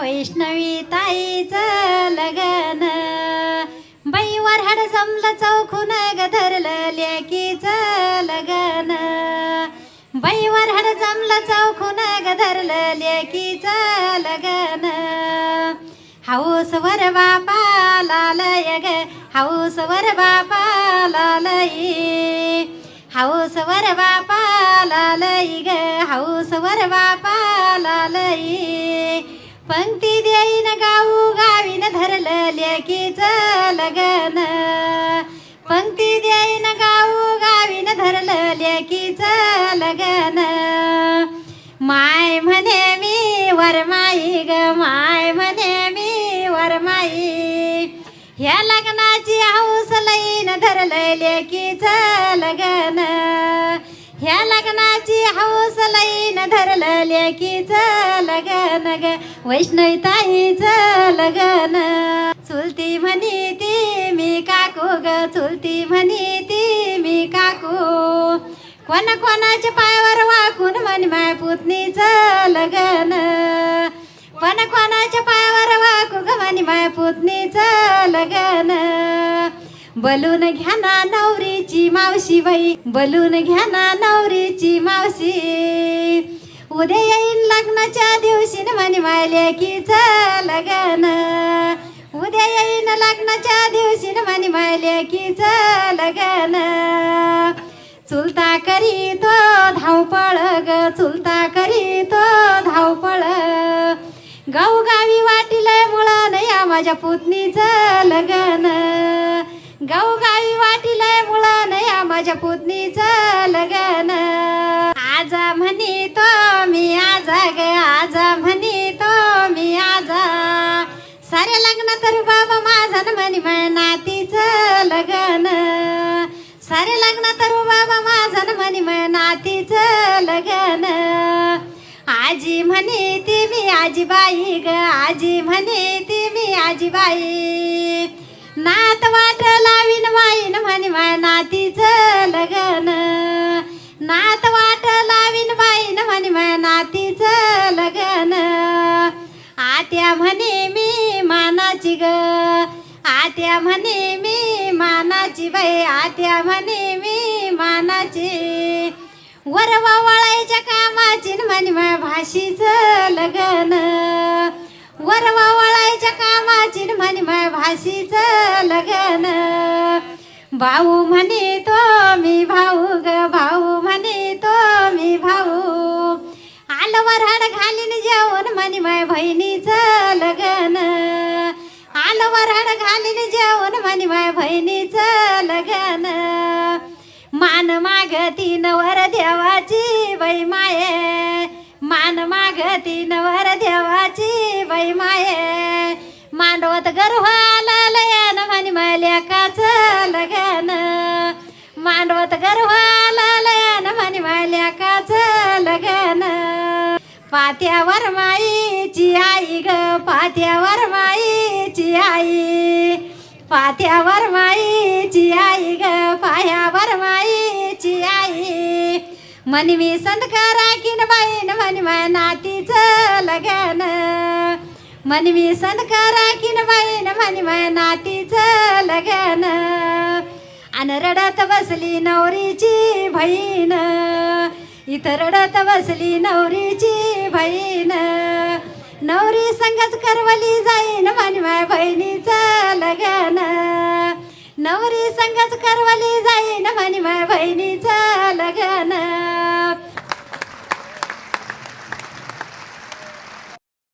वैष्णवी ताईचं लगन. बाईवर हड जमलं चौखून ग धरलं लेकीचं लगन. बाईवर हड जमलं चौखून ग धरलं लेकीचं लगन. हाऊस वर बापा लालय ग हाऊस वर बापा लालई हाऊस वर बापा लालई ग हाऊस वर बापा लालई पंक्ती देईन गाऊ गावीन धरलं लेकीचं लगन? पंक्ती देईन गाऊ गावीन धरलं लेकीचं लगन? माय म्हणे मी वरमाई ग माय म्हणे मी वरमाई. ह्या लग्नाची हौस लईन धरलं लेकीचं लगन. ह्या लग्नाची हौस लईन धरलं लेकीचं लगन ग. वैष्णविताईचं लगन. चुलती म्हणी ती मी काकू ग. चुलती म्हणी ती मी काकू. कोणा कोणाच्या पायावर वाकून म्हण माय पुतणीचं लगन. कोणा कोणाच्या बलून घ्या ना नवरीची मावशी बाई. बलून घ्या ना नवरीची मावशी. उद्या येईन लग्नाच्या दिवशी न म्हणे माल्या की लगन. उद्या येईन लग्नाच्या दिवशी न म्हणे माल्या की लगन. चुलता करी तो धावपळ ग चुलता करी तो धावपळ. गावगावी वाटिलंय मुळान या माझ्या पुतणीचं लगन. गाऊ गावगावी वाटिलंय मुळान या माझ्या पुतणीचं लगन. आजा म्हणे तो मी आजा ग आजा म्हणी तो मी आजा. सारे लग्न तर बाबा माझा म्हणी म्हणे माझ्या नातीचं लगन. सारे लग्न तर बाबा माझा न म्हणे माझ्या नातीचं लगन. आजी म्हणे ती मी आजीबाई ग आजी म्हणे ती मी आजीबाई. नात वाट लावीन वाईन म्हणे माय नातीचं लगन. नात वाट लावीन बाईन म्हणे माय नातीचं लगन. आत्या म्हणे मी मानाची ग. आत्या म्हणे मी मानाची बाई. आत्या म्हणे मी मानाची. वरवा वळायच्या कामाची म्हणे माय भाषीच लगन. वरवा वळायच्या कामाची म्हणे माय भाषीचं भाऊ म्हणे तो मी भाऊ ग भाऊ म्हणे तो मी भाऊ. आलं वराड घालीन जेवण म्हणे माय बहिणीचं लगन. आलं वराड घालीन जेवण म्हणे माय बहिणीचं लगन. मान मागती नवर देवाची बाई माये. मान मागती नवर देवाची बाई माये. मांडवत गर्भ पात्यावर माईची आई ग पात्यावर माईची आई. पात्यावर माईची आई ग पायावर माईची आई. मन मी संतकारा किन बाईन म्हणे माझ्या नातीचं लगन. म्हणे मी संतकारा किन बाईन म्हणे माझ्या नातीचं लगन. अन रडत बसली नवरीची बहीण. इथं रडत बसली नवरीची बहीण. नवरी संगच करवली जाईन म्हणे बहिणीचं लगन. नवरी संगच करवली जाईन माय बहिणीचं लगन.